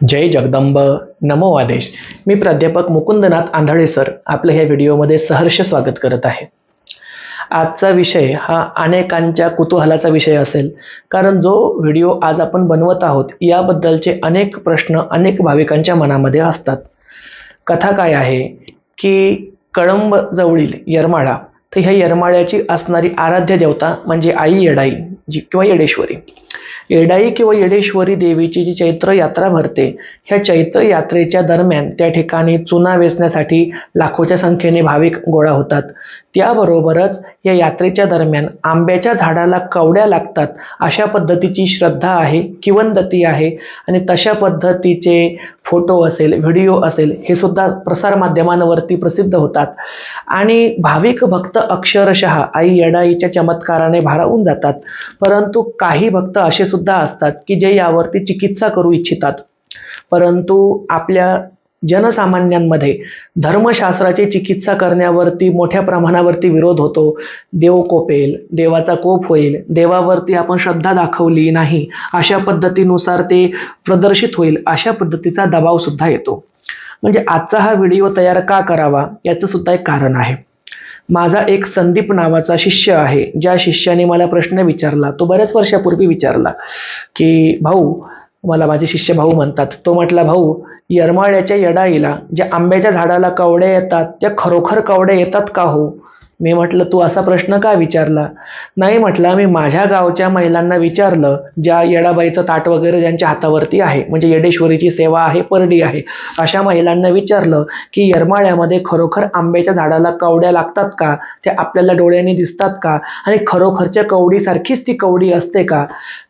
जय जगदंब. नमो आदेश. मी प्राध्यापक मुकुंदनाथ आंधळे सर आपलं ह्या व्हिडिओमध्ये सहर्ष स्वागत करत आहे. आजचा विषय हा अनेकांच्या कुतूहलाचा विषय असेल कारण जो व्हिडिओ आज आपण बनवत आहोत याबद्दलचे अनेक प्रश्न अनेक भाविकांच्या मनामध्ये असतात. कथा काय आहे? की कळंब जवळील यरमाळा तर ह्या यरमाळ्याची असणारी आराध्य देवता म्हणजे आई येडाई जी किंवा येडेश्वरी. येडाई किंवा येडेश्वरी देवीची जी चैत्र यात्रा भरते ह्या चैत्र यात्रेच्या दरम्यान त्या ठिकाणी चुना वेचण्यासाठी लाखोच्या संख्येने भाविक गोळा होतात. त्याबरोबरच या यात्रेच्या दरम्यान आंब्याच्या झाडाला कवड्या लागतात अशा पद्धतीची श्रद्धा आहे किवंदती आहे आणि तशा पद्धतीचे फोटो असेल व्हिडिओ असेल हे सुद्धा प्रसारमाध्यमांवरती प्रसिद्ध होतात. आणि भाविक भक्त अक्षरशः आई येडाईच्या चमत्काराने भारावून जातात. परंतु काही भक्त असे सुद्धा असतात की जे यावरती चिकित्सा करू इच्छितात. परंतु आपल्या जनसामान्यांमध्ये धर्मशास्त्राची चिकित्सा करण्यावरती मोठ्या प्रमाणावरती विरोध होतो. देव कोपेल देवाचा कोप होईल देवावरती आपण श्रद्धा दाखवली नाही अशा पद्धतीनुसार ते प्रदर्शित होईल अशा पद्धतीचा दबाव सुद्धा येतो. म्हणजे आजचा हा व्हिडिओ तयार का करावा याचं सुद्धा एक कारण आहे. माझा एक संदीप नावाचा शिष्य आहे ज्या शिष्याने मला प्रश्न विचारला तो बऱ्याच वर्षापूर्वी विचारला की भाऊ मला माझे शिष्य भाऊ म्हणतात तो म्हटला भाऊ येरमाळ्याच्या येडाईला ज्या आंब्याच्या झाडाला कवड्या येतात त्या खरोखर कवड्या येतात का हो? मी म्हटलं तू असा प्रश्न का विचारला? नाही म्हटलं मी माझ्या गावच्या महिलांना विचारलं ज्या येडाबाईचं ताट वगैरे ज्यांच्या हातावरती आहे म्हणजे येडेश्वरीची सेवा आहे परडी आहे अशा महिलांना विचारलं की येरमाळ्यामध्ये खरोखर आंब्याच्या झाडाला कवड्या लागतात का? त्या आपल्याला डोळ्यांनी दिसतात का? आणि खरोखरच्या कवडीसारखीच ती कवडी असते का?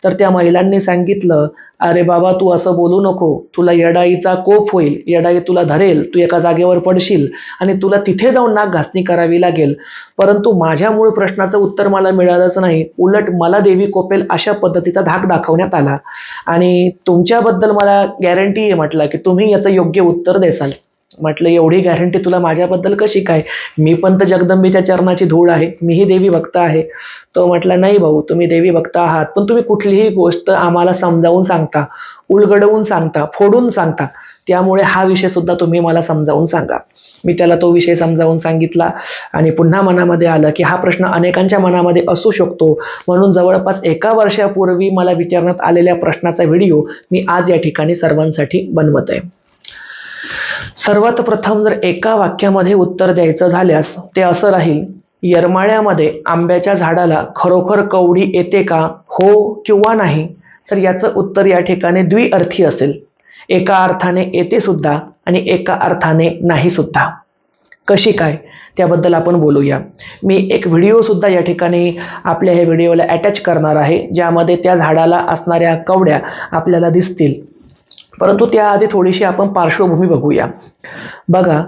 तर त्या महिलांनी सांगितलं अरे बाबा तू असं बोलू नको. तुला येडाईचा कोप होईल. येडाई तुला धरेल. तू एका जागेवर पडशील आणि तुला तिथे जाऊन नाक घासणी करावी लागेल. परंतु माझ्या मूळ प्रश्नाचं उत्तर मला मिळालंच नाही. उलट मला देवी कोपेल अशा पद्धतीचा धाक दाखवण्यात आला. आणि तुमच्याबद्दल मला गॅरंटी आहे म्हटलं की तुम्ही याचं योग्य उत्तर देसाल. म्हटलं एवढी गॅरंटी तुला माझ्याबद्दल कशी काय? मी पण तर जगदंबेच्या चरणाची धूळ आहे. मीही देवी भक्त आहे. तो म्हटला नाही भाऊ तुम्ही देवी भक्त आहात. पण तुम्ही कुठलीही गोष्ट आम्हाला समजावून सांगता उलगडवून सांगता फोडून सांगता. त्यामुळे हा विषय सुद्धा तुम्ही मला समजावून सांगा. मी त्याला तो विषय समजावून सांगितला आणि पुन्हा मनामध्ये आलं की हा प्रश्न अनेकांच्या मनामध्ये असू शकतो. म्हणून जवळपास एका वर्षापूर्वी मला विचारण्यात आलेल्या प्रश्नाचा व्हिडिओ मी आज या ठिकाणी सर्वांसाठी बनवत आहे. सर्वात प्रथम जर एका वाक्यामध्ये उत्तर द्यायचं झाल्यास ते असं राहील यरमाळ्यामध्ये आंब्याच्या झाडाला खरोखर कवडी येते का? हो किंवा नाही? तर याचं उत्तर या ठिकाणी द्विअर्थी असेल. एका अर्थाने येते सुद्धा आणि एका अर्थाने नाही सुद्धा. कशी काय? त्याबद्दल आपण बोलूया. मी एक व्हिडिओ सुद्धा या ठिकाणी आपल्या ह्या व्हिडिओला अटॅच करणार आहे ज्यामध्ये त्या झाडाला असणाऱ्या कवड्या आपल्याला दिसतील. परंतु त्याआधी थोडीशी आपण पार्श्वभूमी बघूया. बघा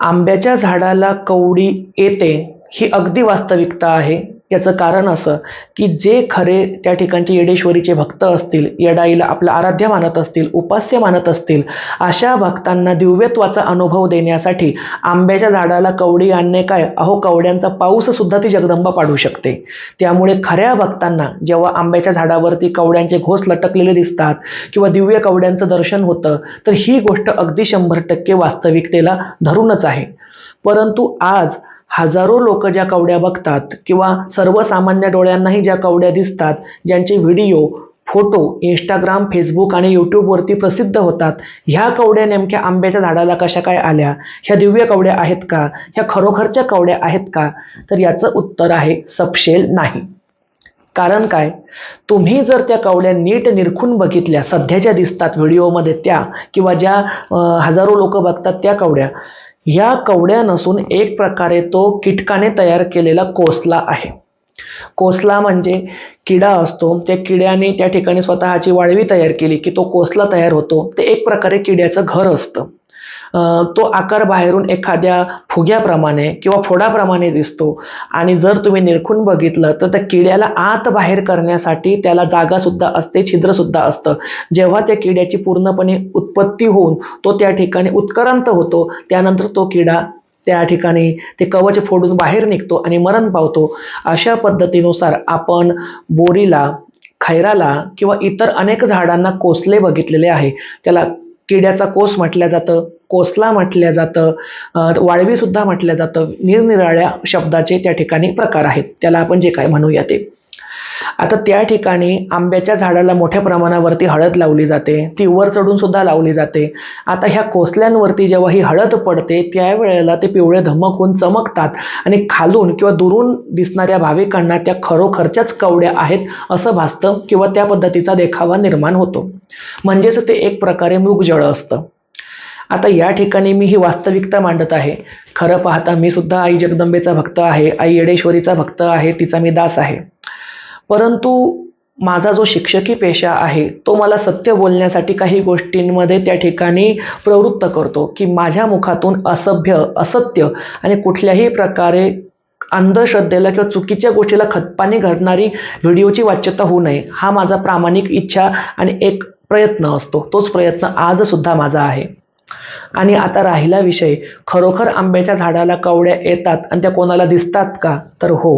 आंब्याच्या झाडाला कवडी येते ही अगदी वास्तविकता आहे. याचं कारण असं की जे खरे त्या ठिकाणचे येडेश्वरीचे भक्त असतील येडाईला आपलं आराध्य मानत असतील उपास्य मानत असतील अशा भक्तांना दिव्यत्वाचा अनुभव देण्यासाठी आंब्याच्या झाडाला कवडी आणणे काय? अहो कवड्यांचा पाऊससुद्धा ती जगदंबा पाडू शकते. त्यामुळे खऱ्या भक्तांना जेव्हा आंब्याच्या झाडावरती कवड्यांचे घोस लटकलेले दिसतात किंवा दिव्य कवड्यांचं दर्शन होतं तर ही गोष्ट अगदी शंभर टक्के वास्तविकतेला धरूनच आहे. परंतु आज हजारो लोक ज्या कवड्या बघतात किंवा सर्वसामान्य डोळ्यांनाही ज्या कवड्या दिसतात ज्यांचे व्हिडिओ फोटो इंस्टाग्राम फेसबुक आणि यूट्यूबवरती प्रसिद्ध होतात ह्या कवड्या नेमक्या आंब्याच्या झाडाला कशा काय आल्या? ह्या दिव्य कवड्या आहेत का? ह्या खरोखरच्या कवड्या आहेत का? तर याचं उत्तर आहे सपशेल नाही. कारण काय? तुम्ही जर त्या कवड्या नीट निरखून बघितल्या सध्याच्या दिसतात व्हिडिओमध्ये त्या किंवा ज्या हजारो लोक बघतात त्या कवड्या या कवड्या नसून एक प्रकारे तो कीटकाने तयार केलेला कोसला आहे. कोसला म्हणजे किडा असतो. त्या किड्याने त्या ठिकाणी स्वतःची वाळवी तयार केली की तो कोसला तयार होतो. ते एक प्रकारे किड्याचं घर असतं. तो आकार बाहेरून एखाद्या फुग्याप्रमाणे किंवा फोडाप्रमाणे दिसतो. आणि जर तुम्ही निरखून बघितलं तर त्या किड्याला आत बाहेर करण्यासाठी त्याला जागासुद्धा असते छिद्रसुद्धा असतं. जेव्हा त्या किड्याची पूर्णपणे उत्पत्ती होऊन तो त्या ठिकाणी उत्क्रांत होतो त्यानंतर तो किडा त्या ठिकाणी ते कवच फोडून बाहेर निघतो आणि मरण पावतो. अशा पद्धतीनुसार आपण बोरीला खैराला किंवा इतर अनेक झाडांना कोसले बघितलेले आहे. त्याला किड्याचा कोस म्हटलं जातं. कोसला म्हटलं जातं वाळवीसुद्धा म्हटलं जातं. निरनिराळ्या शब्दाचे त्या ठिकाणी प्रकार आहेत. त्याला आपण जे काय म्हणूया ते. आता त्या ठिकाणी आंब्याच्या झाडाला मोठ्या प्रमाणावरती हळद लावली जाते. ती वर चढून सुद्धा लावली जाते. आता ह्या कोसल्यांवरती जेव्हा ही हळद पडते त्यावेळेला ते पिवळे धमकून चमकतात आणि खालून किंवा दुरून दिसणाऱ्या भाविकांना त्या खरोखरच्याच कवड्या आहेत असं भासतं किंवा त्या पद्धतीचा देखावा निर्माण होतो. म्हणजेच ते एक प्रकारे मृगजळ असतं. आता या ठिकाणी मी ही वास्तविकता मांडत आहे. खरं पाहता मी सुद्धा आई जगदंबेचा भक्त आहे. आई येडेश्वरीचा भक्त आहे. तिचा मी दास आहे. परंतु माझा जो शिक्षकी पेशा आहे तो मला सत्य बोलण्यासाठी काही गोष्टींमध्ये त्या ठिकाणी प्रवृत्त करतो की माझ्या मुखातून असभ्य असत्य आणि कुठल्याही प्रकारे अंधश्रद्धेला किंवा चुकीच्या गोष्टीला खतपाणी घडणारी व्हिडिओची वाच्यता होऊ नये हा माझा प्रामाणिक इच्छा आणि एक प्रयत्न असतो. तोच प्रयत्न आजसुद्धा माझा आहे. आणि आता राहिला विषय. खरोखर आंब्याच्या झाडाला कवड्या येतात आणि त्या कोणाला दिसतात का? तर हो.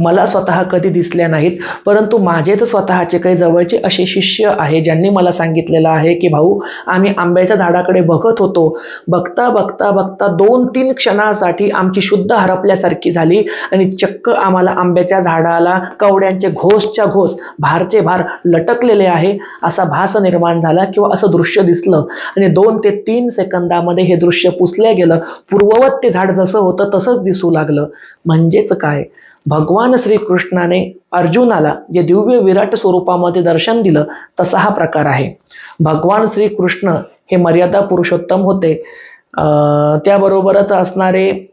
मला स्वतः कधी दिसल्या नाहीत परंतु माझे तर स्वतःचे काही जवळचे असे शिष्य आहे ज्यांनी मला सांगितलेलं आहे की भाऊ आम्ही आंब्याच्या झाडाकडे बघत होतो. बघता बघता बघता दोन तीन क्षणासाठी आमची शुद्ध हरपल्यासारखी झाली आणि चक्क आम्हाला आंब्याच्या झाडाला कवड्यांचे घोसच्या घोस भारचे भार लटकलेले आहे. असा भास निर्माण झाला किंवा असं दृश्य दिसलं आणि दोन ते तीन सेकंद सेकंदामध्ये हे दृश्य पुसलं गेलं. पूर्ववत ते झाड जसं होतं तसंच दिसू लागलं. म्हणजेच काय? भगवान श्रीकृष्णाने अर्जुनाला जे दिव्य विराट स्वरूपामध्ये दर्शन दिलं तसा हा प्रकार आहे. भगवान श्रीकृष्ण हे मर्यादा पुरुषोत्तम होते. अं, त्याबरोबरच असणारे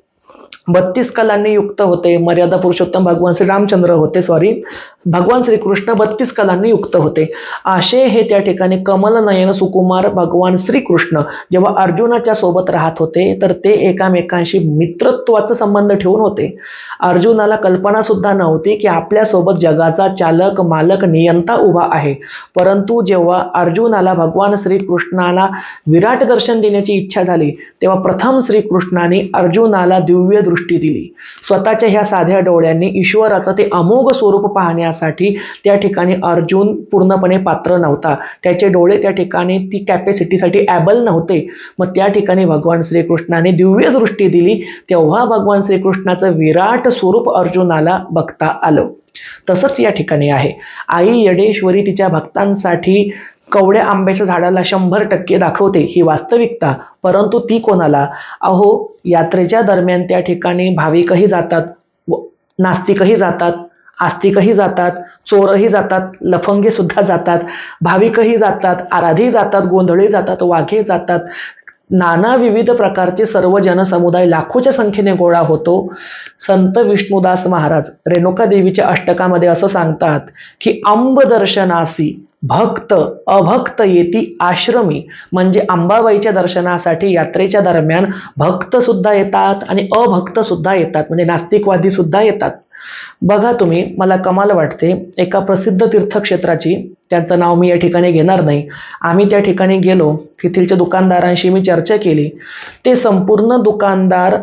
बत्तीस कलांनी युक्त होते. मर्यादा पुरुषोत्तम भगवान श्री रामचंद्र होते सॉरी भगवान श्रीकृष्ण बत्तीस कलांनी युक्त होते. असे हे त्या ठिकाणी कमल नयन सुकुमार भगवान श्रीकृष्ण जेव्हा अर्जुनाच्या सोबत राहत होते तर ते एकामेकांशी मित्रत्वाचा संबंध ठेवून होते. अर्जुनाला कल्पना सुद्धा नव्हती की आपल्यासोबत जगाचा चालक मालक नियंता उभा आहे. परंतु जेव्हा अर्जुनाला भगवान श्रीकृष्णाला विराट दर्शन देण्याची इच्छा झाली तेव्हा प्रथम श्रीकृष्णाने अर्जुनाला दिव्य दृष्टी दिली. स्वतःच्या ह्या साध्या डोळ्यांनी ईश्वराचं ते अमोघ स्वरूप पाहण्यासाठी त्या ठिकाणी अर्जुन पूर्णपणे पात्र नव्हता. त्याचे डोळे त्या ठिकाणी ती कॅपॅसिटीसाठी ॲबल नव्हते. मग त्या ठिकाणी भगवान श्रीकृष्णाने दिव्य दृष्टी दिली. तेव्हा भगवान श्रीकृष्णाचं विराट स्वरूप अर्जुनाला बघता आलं. तसंच या ठिकाणी आहे. आई यडेश्वरी तिच्या भक्तांसाठी कवड्या आंब्याच्या झाडाला शंभर टक्के दाखवते ही वास्तविकता परंतु ती कोणाला? अहो यात्रेच्या दरम्यान त्या ठिकाणी भाविकही जातात व- नास्तिकही जातात आस्तिकही जातात चोरही जातात लफंगे सुद्धा जातात भाविकही जातात आराधी जातात गोंधळी जातात वाघे जातात नाना विविध प्रकारचे सर्व जनसमुदाय लाखोच्या संख्येने गोळा होतो. संत विष्णुदास महाराज रेणुका देवीच्या अष्टकामध्ये असं सांगतात की अंब दर्शनासी भक्त अभक्त येती आश्रमी. म्हणजे अंबाबाईच्या दर्शनासाठी यात्रेच्या दरम्यान भक्त सुद्धा येतात आणि अभक्त सुद्धा येतात. म्हणजे नास्तिकवादी सुद्धा येतात. बघा तुम्ही मला कमाल वाटते. एका प्रसिद्ध तीर्थक्षेत्राची त्यांचं नाव मी या ठिकाणी घेणार नाही. आम्ही त्या ठिकाणी गेलो. तेथीलच्या दुकानदारांशी मी चर्चा केली. ते संपूर्ण दुकानदार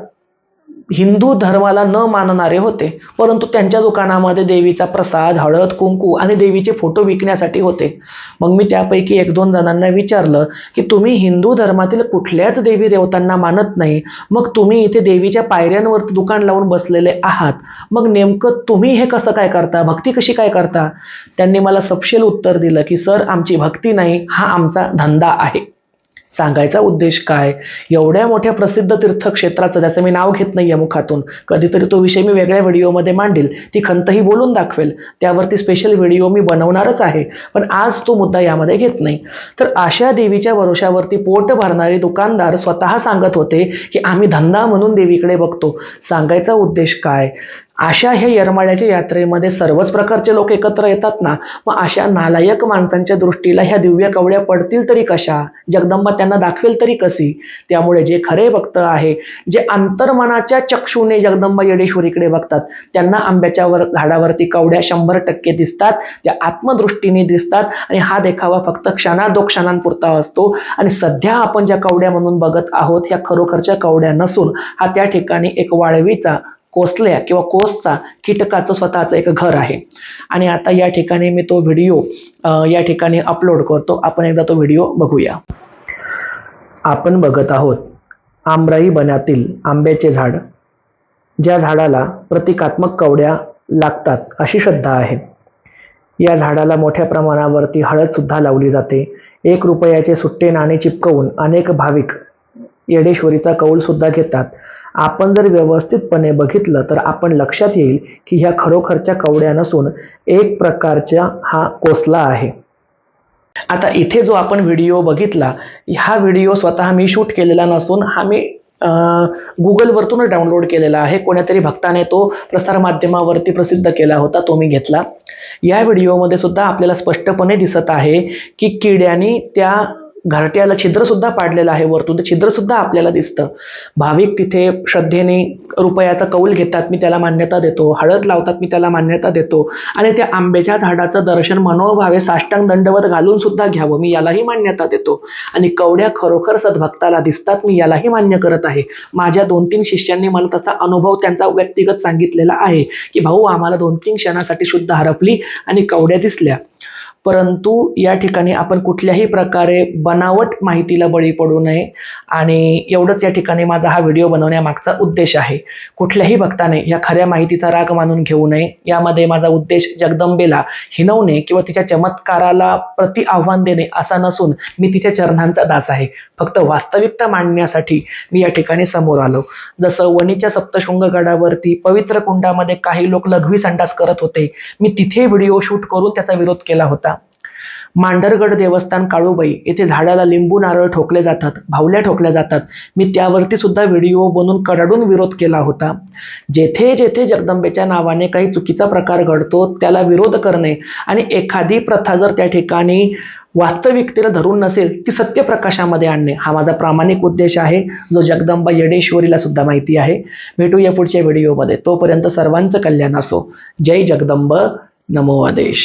हिंदू धर्माला न मानणारे होते परंतु त्यांच्या दुकानामध्ये देवीचा प्रसाद हळद कुंकू आणि देवीचे फोटो विकण्यासाठी होते. मग मी त्यापैकी एक दोन जणांना विचारलं की तुम्ही हिंदू धर्मातील कुठल्याच देवी देवतांना मानत नाही. मग तुम्ही इथे देवीच्या पायऱ्यांवरती दुकान लावून बसलेले आहात. मग नेमकं तुम्ही हे कसं काय करता? भक्ती कशी काय करता? त्यांनी मला सपशेल उत्तर दिलं की सर आमची भक्ती नाही. हा आमचा धंदा आहे. सांगायचा उद्देश काय? एवढ्या मोठ्या प्रसिद्ध तीर्थक्षेत्राचं ज्याचं मी नाव घेत नाहीये मुखातून कधीतरी तो विषय मी वेगळ्या व्हिडिओमध्ये मांडेल ती खंतही बोलून दाखवेल. त्यावरती स्पेशल व्हिडिओ मी बनवणारच आहे पण आज तो मुद्दा यामध्ये घेत नाही. तर अशा देवीच्या भरोशावरती पोट भरणारे दुकानदार स्वतः सांगत होते की आम्ही धंदा म्हणून देवीकडे बघतो. सांगायचा उद्देश काय? अशा ह्या येरमाळ्याच्या यात्रेमध्ये सर्वच प्रकारचे लोक एकत्र येतात ना मग अशा नालायक माणसांच्या दृष्टीला ह्या दिव्य कवड्या पडतील तरी कशा? जगदंबा त्यांना दाखवेल तरी कशी? त्यामुळे जे खरे भक्त आहे जे अंतर्मनाच्या चक्षुने जगदंबा येडेश्वरीकडे बघतात त्यांना आंब्याच्या वर झाडावरती कवड्या शंभर टक्के दिसतात त्या आत्मदृष्टीने दिसतात आणि हा देखावा फक्त क्षणा दो क्षणांपुरता असतो. आणि सध्या आपण ज्या कवड्या म्हणून बघत आहोत ह्या खरोखरच्या कवड्या नसून हा त्या ठिकाणी एक वाळवीचा कोसल्या किंवा कोसचा कीटकाचं स्वतःचं एक घर आहे. आणि आता या ठिकाणी मी तो व्हिडिओ या ठिकाणी अपलोड करतो. आपण एकदा तो व्हिडिओ बघूया. आपण बघत आहोत आमराई बनातील आंब्याचे झाड. ज्या झाडाला प्रतिकात्मक कवड्या लागतात अशी श्रद्धा आहे. या झाडाला मोठ्या प्रमाणावरती हळदसुद्धा लावली जाते. एक रुपयाचे सुट्टे नाणे चिपकवून अनेक भाविक येडेश्वरीचा कौल सुद्धा घेतात. आपण जर व्यवस्थितपणे बघितलं तर आपण लक्षात येईल की ह्या खरोखरच्या कवड्या नसून एक प्रकारच्या हा कोसला आहे. आता इथे जो आपण व्हिडिओ बघितला हा व्हिडिओ स्वतः मी शूट केलेला नसून हा मी गुगलवरतून डाउनलोड केलेला आहे. कोण्यातरी भक्ताने तो प्रसारमाध्यमावरती प्रसिद्ध केला होता तो मी घेतला. या व्हिडिओमध्ये सुद्धा आपल्याला स्पष्टपणे दिसत आहे की किड्यानी त्या घरट्याला छिद्रसुद्धा पाडलेलं आहे वरतून ते छिद्रसुद्धा आपल्याला दिसतं. भाविक तिथे श्रद्धेने रुपयाचा कौल घेतात मी त्याला मान्यता देतो. हळद लावतात मी त्याला मान्यता देतो. आणि त्या आंब्याच्या झाडाचं दर्शन मनोभावे साष्टांग दंडवत घालून सुद्धा घ्यावं मी यालाही मान्यता देतो. आणि कवड्या खरोखर सद्भक्ताला दिसतात मी यालाही मान्य करत आहे. माझ्या दोन तीन शिष्यांनी मला तसा अनुभव त्यांचा व्यक्तिगत सांगितलेला आहे की भाऊ आम्हाला दोन तीन क्षणासाठी शुद्ध हरपली आणि कवड्या दिसल्या. परंतु या ठिकाणी आपण कुठल्याही प्रकारे बनावट माहितीला बळी पडू नये. आणि एवढंच या ठिकाणी माझा हा व्हिडिओ बनवण्यामागचा उद्देश आहे. कुठल्याही भक्ताने या खऱ्या माहितीचा राग मानून घेऊ नये. यामध्ये माझा उद्देश जगदंबेला हिनवणे किंवा तिच्या चमत्काराला प्रति आव्हान देणे असा नसून मी तिच्या चरणांचा दास आहे. फक्त वास्तविकता मांडण्यासाठी मी या ठिकाणी समोर आलो. जसं वणीच्या सप्तशृंग गडावरती पवित्र कुंडामध्ये काही लोक लघवी संडास करत होते. मी तिथे व्हिडिओ शूट करून त्याचा विरोध केला होता. मांढरगड देवस्थान काळूबाई. येथे झाडाला लिंबू नारळ ठोकले जातात. भावल्या ठोकल्या जातात. मी त्यावरती सुद्धा व्हिडिओ बनवून कडाडून विरोध केला होता. जेथे जेथे जगदंबेच्या नावाने काही चुकीचा प्रकार घडतो त्याला विरोध करणे आणि एखादी प्रथा जर त्या ठिकाणी वास्तविकतेला धरून नसेल ती सत्यप्रकाशामध्ये आणणे. हा माझा प्रामाणिक उद्देश आहे. जो जगदंबा येडेश्वरीला सुद्धा माहिती आहे. भेटूया पुढच्या व्हिडिओमध्ये. तोपर्यंत सर्वांचं कल्याण असो. जय जगदंब. नमो आदेश.